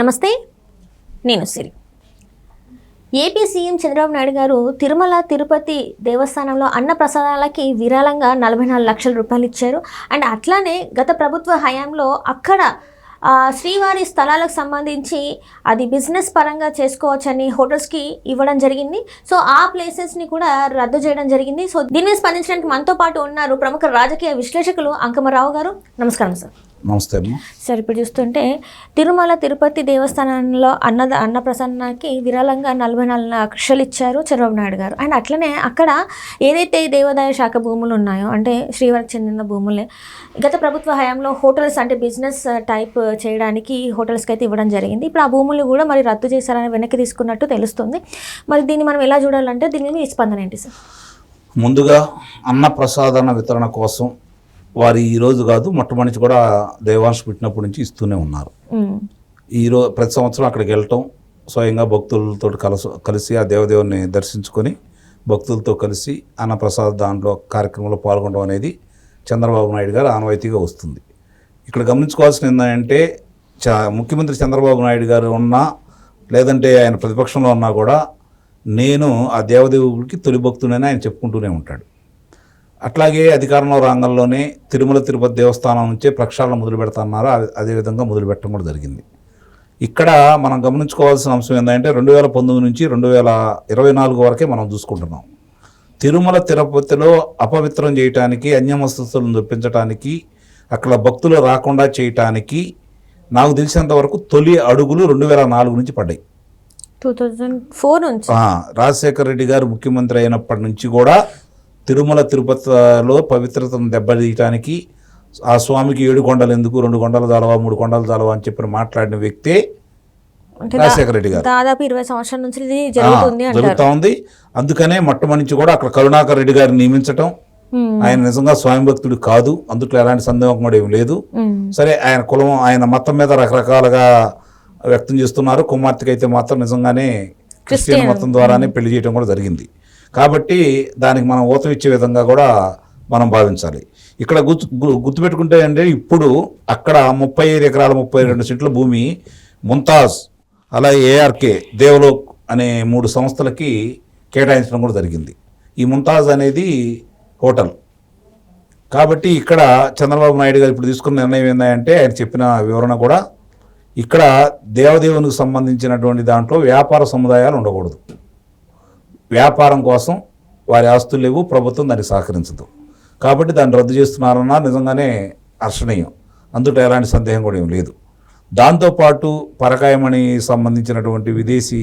నమస్తే నేను Siri. AP CM Chandrababu Naidu garu Tirumala Tirupati దేవస్థానంలో అన్న ప్రసాదాలకి విరాళంగా నలభై నాలుగు లక్షల రూపాయలు ఇచ్చారు. అండ్ అట్లానే గత ప్రభుత్వ హయాంలో అక్కడ శ్రీవారి స్థలాలకు సంబంధించి అది బిజినెస్ పరంగా చేసుకోవచ్చని హోటల్స్కి ఇవ్వడం జరిగింది. సో ఆ ప్లేసెస్ని కూడా రద్దు చేయడం జరిగింది. సో దీన్ని స్పందించడానికి మనతో పాటు ఉన్నారు ప్రముఖ రాజకీయ విశ్లేషకులు అంకమరావు గారు. నమస్కారం సార్. నమస్తే అమ్మ. సార్ ఇప్పుడు చూస్తుంటే తిరుమల తిరుపతి దేవస్థానంలో అన్నద అన్నప్రసన్నకి విరాళంగా నలభై నాలుగు లక్షలు ఇచ్చారు చంద్రబాబు నాయుడు గారు. అండ్ అట్లనే అక్కడ ఏదైతే దేవాదాయ శాఖ భూములు ఉన్నాయో అంటే శ్రీవారికి చెందిన భూములే గత ప్రభుత్వ హయాంలో హోటల్స్ అంటే బిజినెస్ టైప్ చేయడానికి హోటల్స్కి అయితే ఇవ్వడం జరిగింది. ఇప్పుడు ఆ భూములు కూడా మరి రద్దు చేశారని వెనక్కి తీసుకున్నట్టు తెలుస్తుంది. మరి దీన్ని మనం ఎలా చూడాలంటే దీని స్పందన ఏంటి సార్? ముందుగా అన్న ప్రసాదన వితరణ కోసం వారు ఈ రోజు కాదు మొట్టమొదటి కూడా దేవాంశ పుట్టినప్పటి నుంచి ఇస్తూనే ఉన్నారు. ఉమ్. ఈ రోజు ప్రతి సంవత్సరం అక్కడికి వెళ్ళటం స్వయంగా భక్తులతో కలసి కలిసి ఆ దేవదేవుని దర్శించుకొని భక్తులతో కలిసి అన్నప్రసాద్ దాంట్లో కార్యక్రమంలో పాల్గొనడం అనేది చంద్రబాబు నాయుడు గారు ఆనవాయితీగా వస్తుంది. ఇక్కడ గమనించుకోవాల్సిన ఏంటంటే చ ముఖ్యమంత్రి చంద్రబాబు నాయుడు గారు ఉన్నా లేదంటే ఆయన ప్రతిపక్షంలో ఉన్నా కూడా నేను ఆ దేవదేవుడికి తొలి భక్తుడని ఆయన చెప్పుకుంటూనే ఉంటాడు. అట్లాగే అధికారంలో రంగంలోనే తిరుమల తిరుపతి దేవస్థానం నుంచే ప్రక్షాళన మొదలు పెడతాన్నారు అదే- అదేవిధంగా మొదలు పెట్టడం కూడా జరిగింది. ఇక్కడ మనం గమనించుకోవాల్సిన అంశం ఏంటంటే రెండు వేల పంతొమ్మిది నుంచి రెండు వేల ఇరవై నాలుగు వరకే మనం చూసుకుంటున్నాం. తిరుమల తిరుపతిలో అపవిత్రం చేయటానికి అన్యమస్తస్తులను దొప్పించడానికి అక్కడ భక్తులు రాకుండా చేయటానికి నాకు తెలిసినంత వరకు తొలి అడుగులు రెండు వేల నాలుగు నుంచి పడ్డాయి. టూ థౌజండ్ ఫోర్ నుంచి? రాజశేఖర రెడ్డి గారు ముఖ్యమంత్రి అయినప్పటి నుంచి కూడా తిరుమల తిరుపతిలో పవిత్రతను దెబ్బతీయటానికి ఆ స్వామికి ఏడు కొండలు ఎందుకు? రెండు కొండలు చాలవా మూడు కొండలు చాలవా అని చెప్పి మాట్లాడిన వ్యక్తే రాజశేఖర రెడ్డి గారు. దాదాపు ఇరవై సంవత్సరాల నుంచి ఇది జరుగుతుంది జరుగుతా ఉంది. అందుకనే మొట్టమొదటి నుంచి కూడా అక్కడ కరుణాకర్ రెడ్డి గారిని నియమించటం. ఆయన నిజంగా స్వామి భక్తుడు కాదు. అందుట్లో ఎలాంటి సందేహం కూడా ఏం లేదు. సరే ఆయన కులం ఆయన మతం మీద రకరకాలుగా వ్యక్తం చేస్తున్నారు. కుమార్తెకి అయితే మాత్రం నిజంగానే క్రిస్టియన్ మతం ద్వారానే పెళ్ళి చేయడం కూడా జరిగింది. కాబట్టి దానికి మనం ఊతం ఇచ్చే విధంగా కూడా మనం భావించాలి. ఇక్కడ గుర్తు గు- గుర్తుపెట్టుకుంటే అంటే ఇప్పుడు అక్కడ ముప్పై ఐదు ఎకరాల ముప్పై రెండు సెంట్ల భూమి ముంతాజ్ అలా ఏఆర్కే దేవలోక్ అనే మూడు సంస్థలకి కేటాయించడం కూడా జరిగింది. ఈ ముంతాజ్ అనేది హోటల్. కాబట్టి ఇక్కడ చంద్రబాబు నాయుడు గారు ఇప్పుడు తీసుకున్న నిర్ణయం ఏంటంటే ఆయన చెప్పిన వివరణ కూడా ఇక్కడ దేవదేవునికి సంబంధించినటువంటి దాంట్లో వ్యాపార సముదాయాలు ఉండకూడదు. వ్యాపారం కోసం వారి ఆస్తులు లేవు ప్రభుత్వం దానికి సహకరించదు. కాబట్టి దాన్ని రద్దు చేస్తున్నారన్నా నిజంగానే హర్షణీయం. అందులో ఎలాంటి సందేహం కూడా ఏం లేదు. దాంతోపాటు పరకాయమణి సంబంధించినటువంటి విదేశీ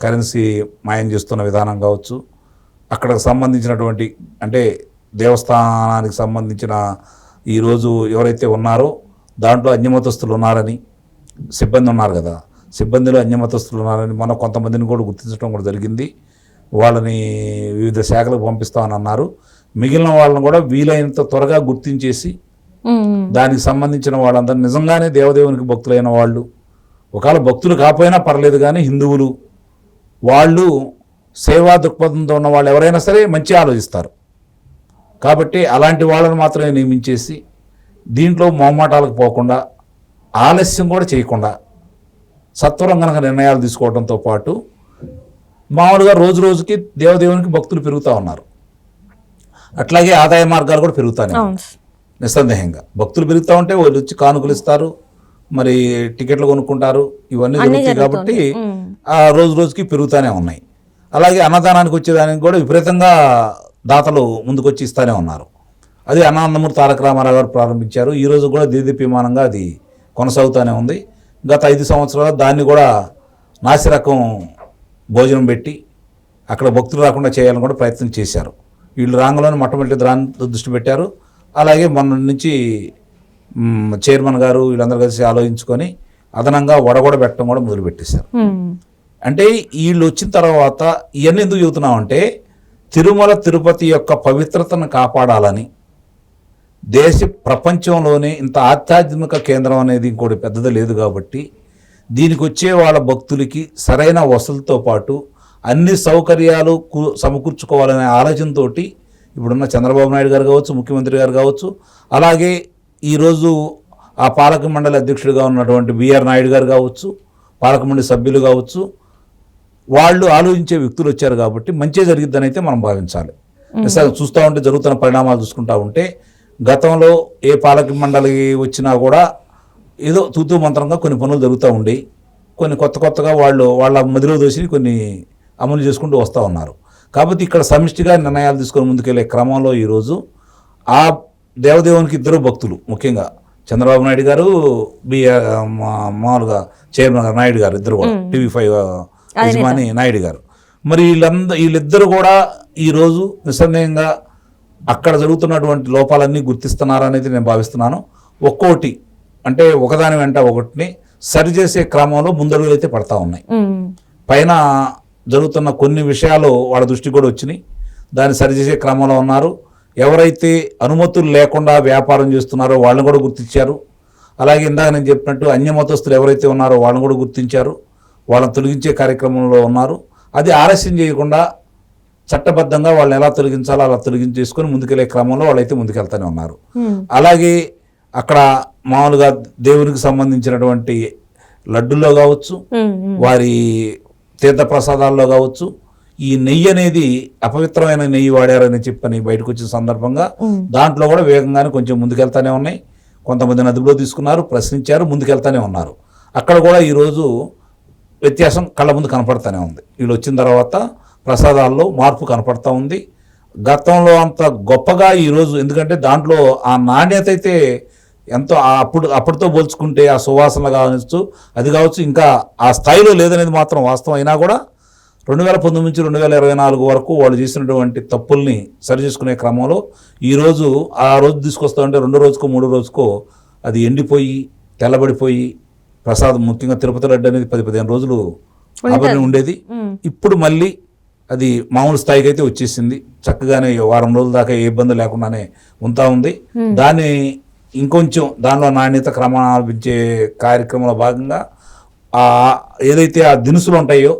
కరెన్సీ మాయం చేస్తున్న విధానం కావచ్చు అక్కడికి సంబంధించినటువంటి అంటే దేవస్థానానికి సంబంధించిన ఈరోజు ఎవరైతే ఉన్నారో దాంట్లో అన్యమతస్తులు ఉన్నారని సిబ్బంది ఉన్నారు కదా సిబ్బందిలో అన్యమతస్తులు ఉన్నారని మనం కొంతమందిని కూడా గుర్తించడం కూడా జరిగింది. వాళ్ళని వివిధ శాఖలకు పంపిస్తామని అన్నారు. మిగిలిన వాళ్ళని కూడా వీలైనంత త్వరగా గుర్తించేసి. దానికి సంబంధించిన వాళ్ళందరూ నిజంగానే దేవదేవునికి భక్తులైన వాళ్ళు. ఒకవేళ భక్తులు కాకపోయినా పర్లేదు కానీ హిందువులు వాళ్ళు సేవా దృక్పథంతో ఉన్న వాళ్ళు ఎవరైనా సరే మంచి ఆలోచిస్తారు. కాబట్టి అలాంటి వాళ్ళని మాత్రమే నియమించేసి దీంట్లో మొహమాటాలకు పోకుండా ఆలస్యం కూడా చేయకుండా సత్వరం కనుక నిర్ణయాలు తీసుకోవడంతో పాటు మామూలుగా రోజు రోజుకి దేవదేవునికి భక్తులు పెరుగుతూ ఉన్నారు. అట్లాగే ఆదాయ మార్గాలు కూడా పెరుగుతానే. అవును నిస్సందేహంగా. భక్తులు పెరుగుతూ ఉంటే వాళ్ళు వచ్చి కానుకలు ఇస్తారు మరి టికెట్లు కొనుక్కుంటారు ఇవన్నీ జరుగుతాయి కాబట్టి. ఆ రోజు రోజుకి పెరుగుతూనే ఉన్నాయి. అలాగే అన్నదానానికి వచ్చేదానికి కూడా విపరీతంగా దాతలు ముందుకొచ్చి ఇస్తూనే ఉన్నారు. అది అన్నానందమూరి తారక రామారావు గారు ప్రారంభించారు. ఈ రోజు కూడా దీదీప్యమానంగా అది కొనసాగుతూనే ఉంది. గత ఐదు సంవత్సరాలు దాన్ని కూడా నాసిరకం భోజనం పెట్టి అక్కడ భక్తులు రాకుండా చేయాలని కూడా ప్రయత్నం చేశారు. వీళ్ళు రాంగంలోనే మొట్టమొదటి దాని దృష్టి పెట్టారు. అలాగే మొన్న నుంచి చైర్మన్ గారు వీళ్ళందరూ కలిసి ఆలోచించుకొని అదనంగా వడ కూడా పెట్టడం కూడా మొదలుపెట్టేశారు. అంటే వీళ్ళు వచ్చిన తర్వాత ఇవన్నీ ఎందుకు చెబుతున్నామంటే తిరుమల తిరుపతి యొక్క పవిత్రతను కాపాడాలని దేశ ప్రపంచంలోనే ఇంత ఆధ్యాత్మిక కేంద్రం అనేది ఇంకోటి పెద్దది లేదు కాబట్టి దీనికి వచ్చే వాళ్ళ భక్తులకి సరైన వసతులతో పాటు అన్ని సౌకర్యాలు కు- సమకూర్చుకోవాలనే ఆలోచనతోటి ఇప్పుడున్న చంద్రబాబు నాయుడు గారు కావచ్చు ముఖ్యమంత్రి గారు కావచ్చు అలాగే ఈరోజు ఆ పాలక మండలి అధ్యక్షుడిగా ఉన్నటువంటి బిఆర్ నాయుడు గారు కావచ్చు పాలక మండలి సభ్యులు కావచ్చు వాళ్ళు ఆలోచించే వ్యక్తులు వచ్చారు కాబట్టి మంచి జరిగిద్దని అయితే మనం భావించాలి. చూస్తూ ఉంటే జరుగుతున్న పరిణామాలు చూసుకుంటా ఉంటే గతంలో ఏ పాలక మండలి వచ్చినా కూడా ఏదో తూతూ మంత్రంగా కొన్ని పనులు జరుగుతూ ఉండి కొన్ని కొత్త కొత్తగా వాళ్ళు వాళ్ళ మదిలో దోసి కొన్ని అమలు చేసుకుంటూ వస్తూ ఉన్నారు. కాబట్టి ఇక్కడ సమిష్టిగా నిర్ణయాలు తీసుకొని ముందుకెళ్ళే క్రమంలో ఈరోజు ఆ దేవదేవునికి ఇద్దరు భక్తులు ముఖ్యంగా చంద్రబాబు నాయుడు గారు బి మా- మామూలుగా చైర్మన్ నాయుడు గారు ఇద్దరు కూడా టీవీ ఫైవ్ యజమాని నాయుడు గారు. మరి వీళ్ళందరూ వీళ్ళిద్దరు కూడా ఈరోజు నిస్సందేహంగా అక్కడ జరుగుతున్నటువంటి లోపాలన్నీ గుర్తిస్తున్నారనేది నేను భావిస్తున్నాను. ఒక్కోటి అంటే ఒకదాని వెంట ఒకటిని సరిచేసే క్రమంలో ముందడుగులు అయితే పడతా ఉన్నాయి. పైన జరుగుతున్న కొన్ని విషయాలు వాళ్ళ దృష్టికి కూడా వచ్చినాయి. దాన్ని సరిచేసే క్రమంలో ఉన్నారు. ఎవరైతే అనుమతులు లేకుండా వ్యాపారం చేస్తున్నారో వాళ్ళని కూడా గుర్తించారు. అలాగే ఇందాక నేను చెప్పినట్టు అన్యమతస్తులు ఎవరైతే ఉన్నారో వాళ్ళని కూడా గుర్తించారు. వాళ్ళని తొలగించే కార్యక్రమంలో ఉన్నారు. అది ఆలస్యం చేయకుండా చట్టబద్ధంగా వాళ్ళని ఎలా తొలగించాలో అలా తొలగించేసుకొని ముందుకెళ్ళే క్రమంలో వాళ్ళైతే ముందుకెళ్తానే ఉన్నారు. అలాగే అక్కడ మామూలుగా దేవునికి సంబంధించినటువంటి లడ్డుల్లో కావచ్చు. వారి తీర్థ ప్రసాదాల్లో కావచ్చు ఈ నెయ్యి అనేది అపవిత్రమైన నెయ్యి వాడారని చెప్పని బయటకు వచ్చిన సందర్భంగా. దాంట్లో కూడా వేగంగానే కొంచెం ముందుకెళ్తానే ఉన్నాయి కొంతమంది నదులో తీసుకున్నారు ప్రశ్నించారు ముందుకెళ్తానే ఉన్నారు అక్కడ కూడా ఈరోజు వ్యత్యాసం కళ్ళ ముందు కనపడతానే ఉంది వీళ్ళు వచ్చిన తర్వాత ప్రసాదాల్లో మార్పు కనపడతా ఉంది గతంలో అంత గొప్పగా ఈరోజు ఎందుకంటే దాంట్లో ఆ నాణ్యత అయితే ఎంతో అప్పుడు అప్పటితో పోల్చుకుంటే ఆ సువాసనలు కావచ్చు అది కావచ్చు ఇంకా ఆ స్థాయిలో లేదనేది మాత్రం వాస్తవం. అయినా కూడా రెండు వేల పంతొమ్మిది నుంచి రెండు వేల ఇరవై నాలుగు వరకు వాళ్ళు చేసినటువంటి తప్పుల్ని సరిచేసుకునే క్రమంలో ఈరోజు ఆ రోజు తీసుకొస్తా ఉంటే రెండో రోజుకో మూడో రోజుకో అది ఎండిపోయి తెల్లబడిపోయి ప్రసాదం ముఖ్యంగా తిరుపతి లడ్డు అనేది పది పదిహేను రోజులు ఆభరణ ఉండేది. ఇప్పుడు మళ్ళీ అది మామూలు స్థాయికి అయితే వచ్చేసింది. చక్కగానే వారం రోజుల దాకా ఏ ఇబ్బంది లేకుండానే ఉంటా ఉంది. దాన్ని ఇంకొంచెం దానిలో నాణ్యత క్రమాలు పెంచే కార్యక్రమంలో భాగంగా ఆ ఏదైతే ఆ దినుసులు ఉంటాయో.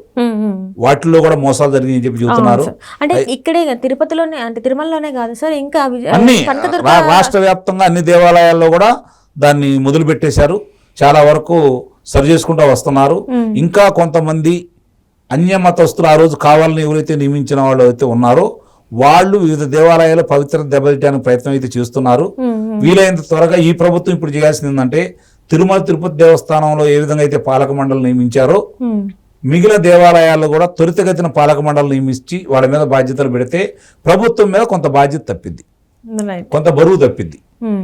వాటిల్లో కూడా మోసాలు జరిగాయని చెప్పి చెబుతున్నారు సార్. అంటే ఇక్కడే తిరుపతిలోనే అంటే తిరుమలలోనే కాదు సార్ ఇంకా అన్ని రాష్ట్ర వ్యాప్తంగా అన్ని దేవాలయాల్లో కూడా దాన్ని మొదలు పెట్టేశారు చాలా వరకు సరి చేసుకుంటూ వస్తున్నారు ఇంకా కొంతమంది అన్యమతస్తులు ఆ రోజు కావాలని ఎవరైతే నియమించిన వాళ్ళు అయితే ఉన్నారో వాళ్ళు వివిధ దేవాలయాలు పవిత్ర దెబ్బతీయడానికి ప్రయత్నం అయితే చేస్తున్నారు. వీలైనంత త్వరగా ఈ ప్రభుత్వం ఇప్పుడు చేయాల్సింది ఏంటంటే తిరుమల తిరుపతి దేవస్థానంలో ఏ విధంగా అయితే పాలక మండలి నియమించారో మిగిలిన దేవాలయాల్లో కూడా త్వరితగతిన పాలక మండలి నియమించి వాళ్ళ మీద బాధ్యతలు పెడితే ప్రభుత్వం మీద కొంత బాధ్యత తప్పిద్ది. కొంత బరువు తప్పిద్ది.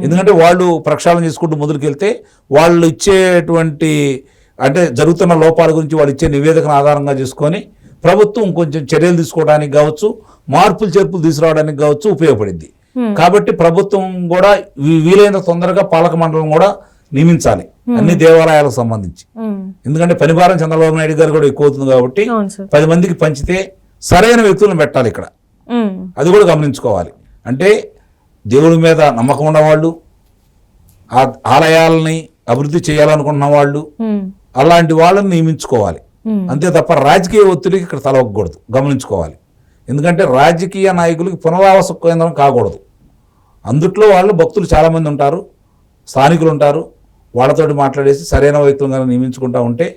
ఎందుకంటే వాళ్ళు ప్రక్షాళన చేసుకుంటూ ముందుకెళ్తే వాళ్ళు ఇచ్చేటువంటి అంటే జరుగుతున్న లోపాల గురించి వాళ్ళు ఇచ్చే నివేదికను ఆధారంగా చేసుకొని ప్రభుత్వం కొంచెం చర్యలు తీసుకోవడానికి కావచ్చు మార్పులు చేర్పులు తీసుకురావడానికి కావచ్చు ఉపయోగపడింది. కాబట్టి ప్రభుత్వం కూడా వీ- వీలైనంత తొందరగా పాలక మండలం కూడా నియమించాలి. అన్ని దేవాలయాలకు సంబంధించి. ఎందుకంటే పనిభారం చంద్రబాబు నాయుడు గారు కూడా ఎక్కువ అవుతుంది కాబట్టి పది మందికి పంచితే సరైన వ్యక్తులను పెట్టాలి ఇక్కడ. అది కూడా గమనించుకోవాలి. అంటే దేవుడి మీద నమ్మకం ఉన్నవాళ్ళు ఆ ఆలయాలని అభివృద్ధి చేయాలనుకుంటున్న వాళ్ళు అలాంటి వాళ్ళని నియమించుకోవాలి. అంతే తప్ప రాజకీయ ఒత్తిడికి ఇక్కడ తలవకూడదు గమనించుకోవాలి. ఎందుకంటే రాజకీయ నాయకులకి పునరావాస కేంద్రం కాకూడదు. అందుట్లో వాళ్ళు భక్తులు చాలామంది ఉంటారు స్థానికులు ఉంటారు వాళ్ళతోటి మాట్లాడేసి సరైన వ్యక్తులను కనుక నియమించుకుంటా ఉంటే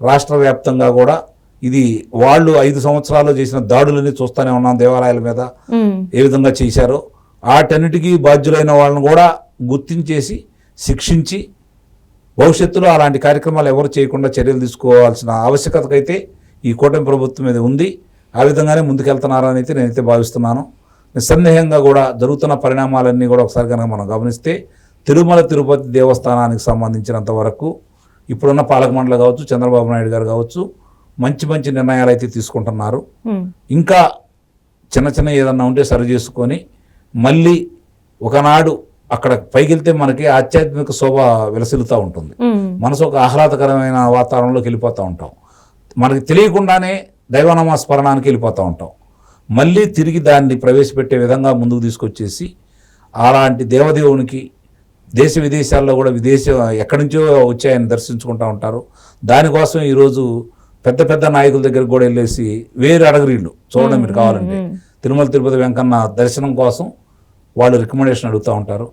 రాష్ట్ర వ్యాప్తంగా కూడా ఇది వాళ్ళు ఐదు సంవత్సరాలు చేసిన దాడులని చూస్తూనే ఉన్నాం దేవాలయాల మీద. ఉమ్, ఏ విధంగా చేశారో. వాటన్నిటికీ బాధ్యులైన వాళ్ళని కూడా గుర్తించేసి శిక్షించి భవిష్యత్తులో అలాంటి కార్యక్రమాలు ఎవరు చేయకుండా చర్యలు తీసుకోవాల్సిన ఆవశ్యకత అయితే ఈ కూటమి ప్రభుత్వం మీద ఉంది. ఆ విధంగానే ముందుకెళ్తున్నారని అయితే నేనైతే భావిస్తున్నాను. నిస్సందేహంగా కూడా జరుగుతున్న పరిణామాలన్నీ కూడా ఒకసారి కనుక మనం గమనిస్తే తిరుమల తిరుపతి దేవస్థానానికి సంబంధించినంత వరకు ఇప్పుడున్న పాలక మండలి కావచ్చు చంద్రబాబు నాయుడు గారు కావచ్చు మంచి మంచి నిర్ణయాలు అయితే తీసుకుంటున్నారు. ఇంకా చిన్న చిన్న ఏదన్నా ఉంటే సరి చేసుకొని మళ్ళీ ఒకనాడు అక్కడ పైకి వెళ్తే మనకి ఆధ్యాత్మిక శోభ విలసిల్లుతూ ఉంటుంది. మనసు ఒక ఆహ్లాదకరమైన వాతావరణంలోకి వెళ్ళిపోతూ ఉంటాం. మనకి తెలియకుండానే దైవనామ స్మరణానికి వెళ్ళిపోతూ ఉంటాం. మళ్ళీ తిరిగి దాన్ని ప్రవేశపెట్టే విధంగా ముందుకు తీసుకొచ్చేసి అలాంటి దేవదేవునికి దేశ విదేశాల్లో కూడా విదేశ ఎక్కడి నుంచో వచ్చి ఆయన దర్శించుకుంటూ ఉంటారు. దానికోసం ఈరోజు పెద్ద పెద్ద నాయకుల దగ్గరికి కూడా వెళ్ళేసి వేరు అడగరీళ్ళు. చూడండి మీరు కావాలంటే. తిరుమల తిరుపతి వెంకన్న దర్శనం కోసం వాళ్ళు రికమెండేషన్ అడుగుతూ ఉంటారు.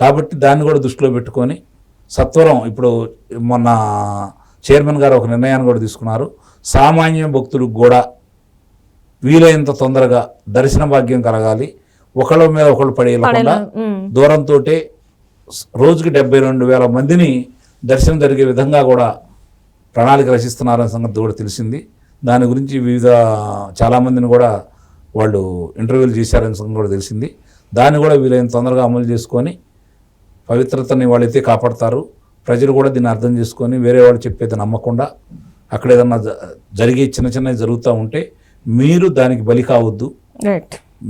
కాబట్టి దాన్ని కూడా దృష్టిలో పెట్టుకొని సత్వరం ఇప్పుడు మొన్న చైర్మన్ గారు ఒక నిర్ణయాన్ని కూడా తీసుకున్నారు. సామాన్య భక్తులకు కూడా వీలైనంత తొందరగా దర్శన భాగ్యం కలగాలి. ఒకళ్ళ మీద ఒకళ్ళు పడి వెళ్ళకుండా ఉమ్. దూరంతో రోజుకి డెబ్బై రెండు వేల మందిని దర్శనం జరిగే విధంగా కూడా ప్రణాళిక రచిస్తున్నారనే సంగతి కూడా తెలిసింది. దాని గురించి వివిధ చాలామందిని కూడా వాళ్ళు ఇంటర్వ్యూలు చేశారనే సంగతి కూడా తెలిసింది. దాన్ని కూడా వీలైన తొందరగా అమలు చేసుకొని పవిత్రతని వాళ్ళైతే కాపాడతారు. ప్రజలు కూడా దీన్ని అర్థం చేసుకొని వేరే వాళ్ళు చెప్పేది నమ్మకుండా అక్కడ ఏదన్నా జరిగే చిన్న చిన్నవి జరుగుతూ ఉంటే మీరు దానికి బలి కావద్దు.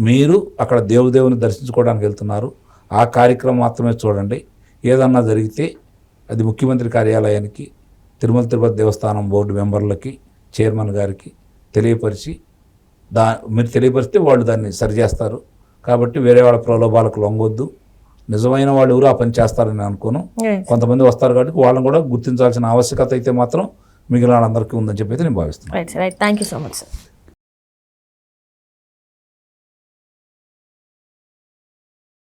మీరు అక్కడ దేవుదేవుని దర్శించుకోవడానికి వెళ్తున్నారు. ఆ కార్యక్రమం మాత్రమే చూడండి. ఏదన్నా జరిగితే అది ముఖ్యమంత్రి కార్యాలయానికి తిరుమల తిరుపతి దేవస్థానం బోర్డు మెంబర్లకి చైర్మన్ గారికి తెలియపరిచి దా మీరు తెలియపరిస్తే వాళ్ళు దాన్ని సరిచేస్తారు. కాబట్టి వేరే వాళ్ళ ప్రలోభాలకు లొంగొద్దు. నిజమైన వాళ్ళు ఎవరు ఆ పని చేస్తారని అనుకోను. కొంతమంది వస్తారు కాబట్టి వాళ్ళని కూడా గుర్తించాల్సిన ఆవశ్యకత అయితే మాత్రం మిగిలిన వాళ్ళందరికీ ఉందని చెప్పి అయితే నేను భావిస్తున్నాను. Right right thank you so much sir